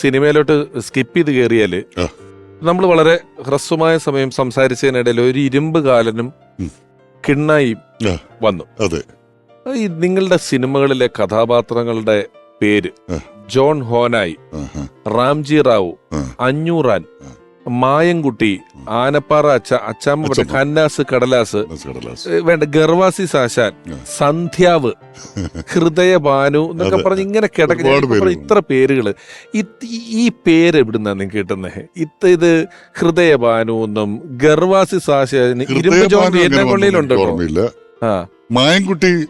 സിനിമയിലോട്ട് skip ചെയ്ത് കയറിയാൽ നമ്മൾ വളരെ ഹ്രസ്വമായ സമയം സംസാരിച്ചതിനിടയിൽ ഒരു ഇരുമ്പ് കാലനും. കിണ്ണായും വന്നു. അതെ. ഈ നിങ്ങളുടെ സിനിമകളിലെ കഥാപാത്രങ്ങളുടെ പേര് ജോൺ ഹോനായി. റാംജി റാവു അഞ്ഞൂറാൻ. ആ. മായൻകുട്ടി ആനപ്പാറ അച്ച അച്ചാമ്മ കന്നാസ് കടലാസ് വേണ്ട ഗർവാസി സാശാൻ സന്ധ്യാവ് ഹൃദയ ഭാനു എന്നൊക്കെ. പറഞ്ഞ് ഇങ്ങനെ കിടക്കുന്ന ഇത്ര പേരുകൾ. ഈ- പേര് എവിടുന്നാ നിങ്ങൾക്ക് കിട്ടുന്നത് ഇത് ഇത് ഹൃദയ ഭാനു എന്നും ഗർവാസി സാശാൻ ഇരുമ്പ് ജോൺ ഹൃദയഭാനു മായൻകുട്ടി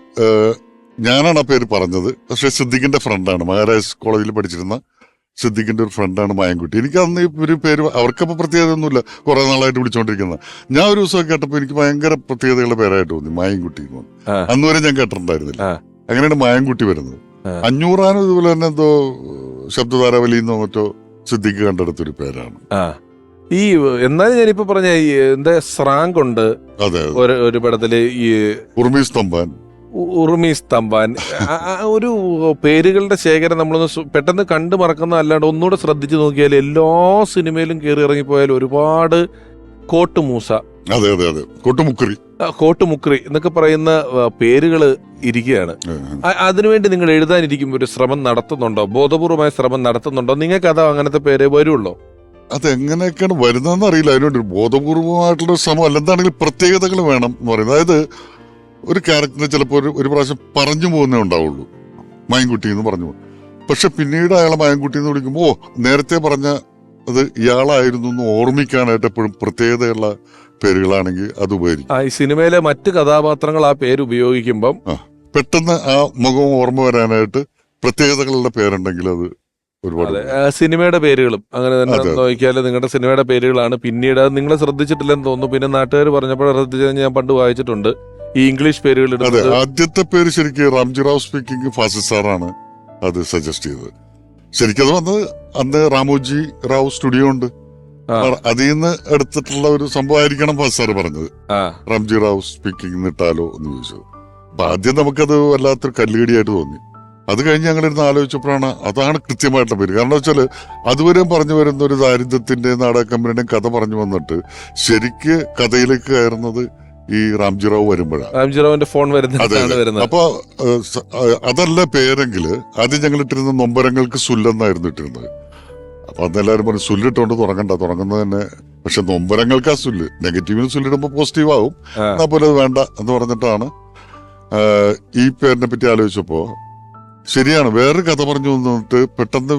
ഞാനാണ് ആ പേര് പറഞ്ഞത്. പക്ഷെ സിദ്ദിഖിന്റെ ഫ്രണ്ടാണ് മഹാരാജ് കോളേജിൽ പഠിച്ചിരുന്ന സിദ്ദിഖിന്റെ ഒരു ഫ്രണ്ടാണ് മായൻകുട്ടി. എനിക്ക് അന്ന് ഒരു പേര് അവർക്കപ്പോൾ പ്രത്യേകത ഒന്നുമില്ല കുറെ നാളായിട്ട് വിളിച്ചോണ്ടിരിക്കുന്നത് ഞാൻ ഒരു ദിവസം കേട്ടപ്പോൾ എനിക്ക് ഭയങ്കര പ്രത്യേകതയുള്ള പേരായിട്ട് തോന്നി മായൻകുട്ടി എന്ന്. അന്ന് വരെ ഞാൻ കേട്ടിട്ടുണ്ടായിരുന്നില്ല. അങ്ങനെയാണ് മായൻകുട്ടി വരുന്നത്. അഞ്ഞൂറാനും ഇതുപോലെ തന്നെ എന്തോ ശബ്ദധാരാവലിന്നോ മറ്റോ സിദ്ദിഖ് കണ്ടെടുത്തൊരു പേരാണ്. ഈ എന്നാലും ഞാനിപ്പോ പറഞ്ഞ ഈ എന്താ സ്രാങ്ക് ഉണ്ട് ഒരു പടത്തിൽ ഈ ഉർമീസ് തമ്പാൻ. ഉറുമി സ്തംഭാൻ. ഒരു പേരുകളുടെ ശേഖരം നമ്മളൊന്ന് പെട്ടെന്ന് കണ്ടു മറക്കുന്ന അല്ലാണ്ട് ഒന്നുകൂടെ ശ്രദ്ധിച്ചു നോക്കിയാൽ എല്ലാ സിനിമയിലും കയറി ഇറങ്ങിപ്പോയാൽ ഒരുപാട് കോട്ടുമൂസ. അതെ അതെ അതെ. കോട്ടുമുക്രി കോട്ടുമുക്രി എന്നൊക്കെ പറയുന്ന പേരുകൾ ഇരിക്കുകയാണ്. അതിനുവേണ്ടി നിങ്ങൾ എഴുതാനിരിക്കുമ്പോൾ ഒരു ശ്രമം നടത്തുന്നുണ്ടോ? ബോധപൂർവമായ ശ്രമം നടത്തുന്നുണ്ടോ? നിങ്ങൾക്ക് അത് അങ്ങനത്തെ പേര് വരുള്ളൂ. അതെങ്ങനെയൊക്കെയാണ് വരുന്നതെന്ന് അറിയില്ല. അതിനുവേണ്ടി ബോധപൂർവമായിട്ടുള്ള ശ്രമം അല്ല. എന്താണെങ്കിലും പ്രത്യേകതകൾ വേണം എന്ന് പറയുന്നത്. അതായത് ഒരു ക്യാരക്ടറിനെ ചിലപ്പോൾ ഒരു ഒരു പ്രാവശ്യം പറഞ്ഞു പോകുന്നേ ഉണ്ടാവുള്ളൂ. മയൻകുട്ടി എന്ന് പറഞ്ഞു പോകും. പക്ഷെ പിന്നീട് അയാളെ മയൻകുട്ടി എന്ന് വിളിക്കുമ്പോൾ ഓ നേരത്തെ പറഞ്ഞ അത് ഇയാളായിരുന്നു എന്ന് ഓർമ്മിക്കാനായിട്ട് എപ്പോഴും പ്രത്യേകതയുള്ള പേരുകളാണെങ്കിൽ അത് ഉപകരിക്കും. ആ ഈ സിനിമയിലെ മറ്റ് കഥാപാത്രങ്ങൾ ആ പേര് ഉപയോഗിക്കുമ്പം പെട്ടെന്ന് ആ മുഖം ഓർമ്മ വരാനായിട്ട് പ്രത്യേകതകളുടെ പേരുണ്ടെങ്കിൽ അത് ഒരുപാട് അതെ ആ, സിനിമയുടെ പേരുകളും അങ്ങനെ തന്നെ അതെ, അതെ. നോക്കിയാൽ നിങ്ങളുടെ സിനിമയുടെ പേരുകളാണ്. പിന്നീട് അത് നിങ്ങൾ ശ്രദ്ധിച്ചിട്ടില്ലെന്ന് തോന്നുന്നു. പിന്നെ നാട്ടുകാർ പറഞ്ഞപ്പോൾ ശ്രദ്ധിച്ചത് ഞാൻ പണ്ട് വായിച്ചിട്ടുണ്ട്. ഈ ഇംഗ്ലീഷ് പേരുകൾ അതെ ആദ്യത്തെ പേര് ശരിക്കും റാംജി റാവു സ്പീക്കിംഗ് ഫാസിൽ സാറാണ് അത് സജസ്റ്റ് ചെയ്തത്. ശരിക്കും അത് വന്നത് അന്ന് രാമോജി റാവു സ്റ്റുഡിയോ ഉണ്ട്. അതിൽ നിന്ന് എടുത്തിട്ടുള്ള ഒരു സംഭവമായിരിക്കണം ഫാസിൽ സാർ പറഞ്ഞത്. റാംജി റാവു സ്പീക്കിംഗ് ഇട്ടാലോ എന്ന് ചോദിച്ചു. അപ്പൊ ആദ്യം നമുക്കത് വല്ലാത്തൊരു കല്ലുകടിയായിട്ട് തോന്നി. അത് കഴിഞ്ഞ് ഞങ്ങളിരുന്ന് ആലോചിച്ചപ്പോഴാണ് അതാണ് കൃത്യമായിട്ടുള്ള പേര്. കാരണം വെച്ചാൽ അതുവരെയും പറഞ്ഞു വരുന്ന ഒരു ദാരിദ്ര്യത്തിന്റെ നാടകക്കമ്പനിയുടെയും കഥ പറഞ്ഞു വന്നിട്ട് ശരിക്ക് കഥയിലേക്ക് കയറുന്നത് ഈ റാംജി റാവു വരുമ്പോഴാണ്. റാംജിറാവിന്റെ ഫോൺ വരുന്നത്. അപ്പൊ അതല്ല പേരെങ്കിൽ ആദ്യം ഞങ്ങൾ ഇട്ടിരുന്ന നൊമ്പരങ്ങൾക്ക് സുല്ലെന്നായിരുന്നു ഇട്ടിരുന്നത്. അപ്പൊ അന്ന് എല്ലാവരും പറഞ്ഞു സുല്ലിട്ടോണ്ട് തുടങ്ങണ്ട തുടങ്ങുന്നത് തന്നെ പക്ഷെ നൊമ്പരങ്ങൾക്ക് ആ സുല്ല്. നെഗറ്റീവിന് സുല്ലിടുമ്പോ പോസിറ്റീവ് ആവും എന്നാ പോലെ അത് വേണ്ട എന്ന് പറഞ്ഞിട്ടാണ് ഈ പേരിനെ പറ്റി ആലോചിച്ചപ്പോ ശരിയാണ് വേറൊരു കഥ പറഞ്ഞു വന്നിട്ട് പെട്ടെന്ന്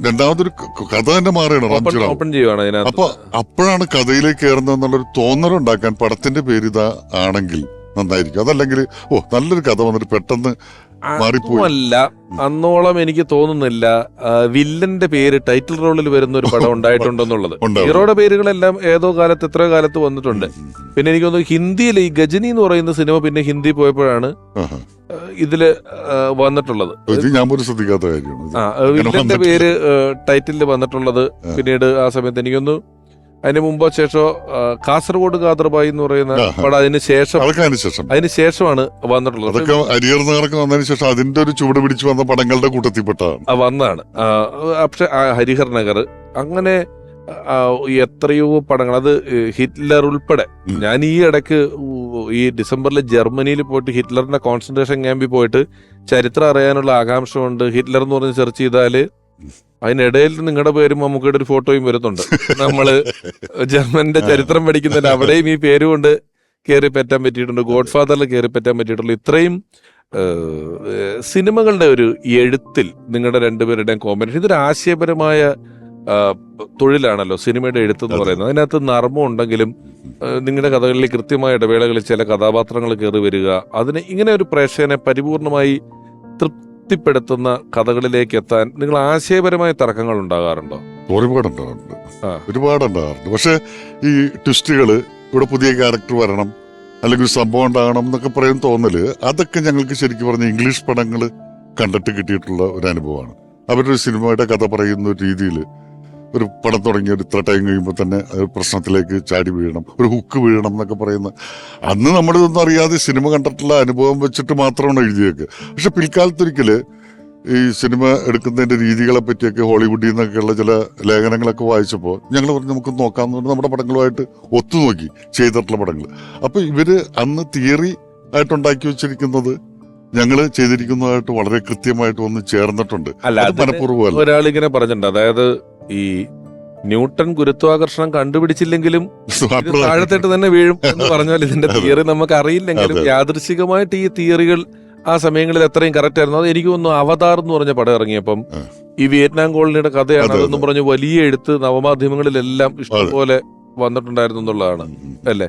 രണ്ടാമതൊരു കഥ തന്നെ മാറിയാണ് ഓപ്പൺ ഓപ്പൺ ചെയ്യുവാണ് അപ്പൊ അപ്പോഴാണ് കഥയിലേക്ക് കയറുന്നത് എന്നുള്ളൊരു തോന്നലുണ്ടാക്കാൻ പടത്തിന്റെ പേര് ഇതാ ആണെങ്കിൽ നന്നായിരിക്കും അതല്ലെങ്കിൽ ഓ നല്ലൊരു കഥ വന്നിട്ട് പെട്ടെന്ന്. അതുമല്ല അന്നോളം എനിക്ക് തോന്നുന്നില്ല വില്ലന്റെ പേര് ടൈറ്റിൽ റോളിൽ വരുന്ന ഒരു പടം ഉണ്ടായിട്ടുണ്ടെന്നുള്ളത്. ഹീറോയുടെ പേരുകളെല്ലാം ഏതോ കാലത്ത് എത്ര കാലത്ത് വന്നിട്ടുണ്ട്. പിന്നെ എനിക്ക് തോന്നുന്നു ഹിന്ദിയിൽ ഈ ഗജനി എന്ന് പറയുന്ന സിനിമ പിന്നെ ഹിന്ദി പോയപ്പോഴാണ് ഇതിൽ വന്നിട്ടുള്ളത്. വില്ലന്റെ പേര് ടൈറ്റിലിൽ വന്നിട്ടുള്ളത് പിന്നീട് ആ സമയത്ത് എനിക്കൊന്ന് അതിന് മുമ്പോ ശേഷോ കാസർഗോഡ് കാതർബായി എന്ന് പറയുന്ന. പടം അതിന് ശേഷം അതിന് ശേഷം. അതിന് ശേഷമാണ് വന്നിട്ടുള്ളത്. അതൊക്കെ വന്നതിന് ശേഷം അതിന്റെ ഒരു ചുവട് പിടിച്ചു വന്ന പടങ്ങളുടെ കൂട്ടത്തിൽപ്പെട്ടതാണ്. വന്നാണ്. പക്ഷെ ഹരിഹർ നഗർ അങ്ങനെ എത്രയോ പടങ്ങൾ. അത് ഹിറ്റ്ലർ ഉൾപ്പെടെ. ഞാൻ ഈ ഇടയ്ക്ക് ഈ ഡിസംബറിൽ ജർമ്മനിയിൽ പോയിട്ട് ഹിറ്റ്ലറിന്റെ കോൺസെൻട്രേഷൻ ക്യാമ്പിൽ പോയിട്ട് ചരിത്രം അറിയാനുള്ള ആകാംക്ഷ കൊണ്ട് ഹിറ്റ്ലർ എന്ന് പറഞ്ഞ് സെർച്ച് ചെയ്താൽ അതിനിടയിൽ നിങ്ങളുടെ പേരും മമ്മൂക്കയുടെ ഒരു ഫോട്ടോയും വരുന്നുണ്ട്. നമ്മൾ ജർമ്മന്റെ ചരിത്രം പഠിക്കുന്നതിൽ അവിടെയും ഈ പേര് കൊണ്ട് കയറി പറ്റാൻ പറ്റിയിട്ടുണ്ട്. ഗോഡ് ഫാദറിൽ കയറി പറ്റാൻ പറ്റിയിട്ടുള്ളൂ. ഇത്രയും സിനിമകളുടെ ഒരു എഴുത്തിൽ നിങ്ങളുടെ രണ്ടുപേരുടെയും കോമ്പിനേഷൻ ഇതൊരു ആശയപരമായ തൊഴിലാണല്ലോ സിനിമയുടെ എഴുത്ത് എന്ന് പറയുന്നത്. അതിനകത്ത് നർമ്മം ഉണ്ടെങ്കിലും നിങ്ങളുടെ കഥകളിൽ കൃത്യമായ ഇടവേളകളിൽ ചില കഥാപാത്രങ്ങൾ കയറി വരിക അതിന് ഇങ്ങനെ ഒരു പ്രേക്ഷകനെ പരിപൂർണമായി തൃപ്തിപ്പെടുത്തുന്ന കഥകളിലേക്ക് എത്താൻ നിങ്ങൾ ആശയപരമായ തർക്കങ്ങൾ ഉണ്ടാകാറുണ്ടോ? ഒരുപാട് ഉണ്ടാകാറുണ്ട് ഒരുപാട് ഉണ്ടാകാറുണ്ട് പക്ഷെ ഈ ട്വിസ്റ്റുകൾ ഇവിടെ പുതിയ ക്യാരക്ടർ വരണം അല്ലെങ്കിൽ ഒരു സംഭവം ഉണ്ടാകണം എന്നൊക്കെ പറയും തോന്നൽ അതൊക്കെ ഞങ്ങൾക്ക് ശരിക്കും പറഞ്ഞ ഇംഗ്ലീഷ് പടങ്ങൾ കണ്ടിട്ട് കിട്ടിയിട്ടുള്ള ഒരു അനുഭവമാണ്. അവരുടെ സിനിമയുടെ കഥ പറയുന്ന രീതിയിൽ ഒരു പടം തുടങ്ങി ഒരു ഇത്ര ടൈം കഴിയുമ്പോൾ തന്നെ അത് പ്രശ്നത്തിലേക്ക് ചാടി വീഴണം. ഒരു ഹുക്ക് വീഴണം എന്നൊക്കെ പറയുന്ന അന്ന് നമ്മളിതൊന്നും അറിയാതെ സിനിമ കണ്ടിട്ടുള്ള അനുഭവം വെച്ചിട്ട് മാത്രമാണ് എഴുതിയേക്ക്. പക്ഷെ പിൽക്കാലത്തൊരിക്കൽ ഈ സിനിമ എടുക്കുന്നതിന്റെ രീതികളെ പറ്റിയൊക്കെ ഹോളിവുഡിൽ നിന്നൊക്കെയുള്ള ചില ലേഖനങ്ങളൊക്കെ വായിച്ചപ്പോൾ ഞങ്ങൾ പറഞ്ഞു നമുക്ക് നോക്കാമെന്ന് പറഞ്ഞ് നമ്മുടെ പടങ്ങളുമായിട്ട് ഒത്തുനോക്കി ചെയ്തിട്ടുള്ള പടങ്ങൾ അപ്പോൾ ഇവർ അന്ന് തിയറി ആയിട്ടുണ്ടാക്കി വെച്ചിരിക്കുന്നത് ഞങ്ങൾ ചെയ്തിരിക്കുന്നതായിട്ട് വളരെ കൃത്യമായിട്ട് ഒന്ന് ചേർന്നിട്ടുണ്ട്. അതിന് ഒരാൾ ഇങ്ങനെ പറഞ്ഞിട്ടുണ്ട്. അതായത് ഈ ന്യൂട്ടൺ ഗുരുത്വാകർഷണം കണ്ടുപിടിച്ചില്ലെങ്കിലും താഴത്തേട്ട് തന്നെ വീഴും എന്ന് പറഞ്ഞാൽ ഇതിന്റെ തിയറി നമുക്ക് അറിയില്ലെങ്കിലും യാദൃശികമായിട്ട് ഈ തിയറികൾ ആ സമയങ്ങളിൽ എത്രയും കറക്റ്റ് ആയിരുന്നു. അത് എനിക്ക് തോന്നുന്നു അവതാർ എന്ന് പറഞ്ഞ പടം ഇറങ്ങിയപ്പം ഈ വിയറ്റ്നാം കോളനിയുടെ കഥയാണ് അതെ, അതെന്നും അതെ. പറഞ്ഞ് വലിയ എഴുത്ത് നവമാധ്യമങ്ങളിലെല്ലാം ഇഷ്ടംപോലെ വന്നിട്ടുണ്ടായിരുന്നു എന്നുള്ളതാണ്. അല്ലേ?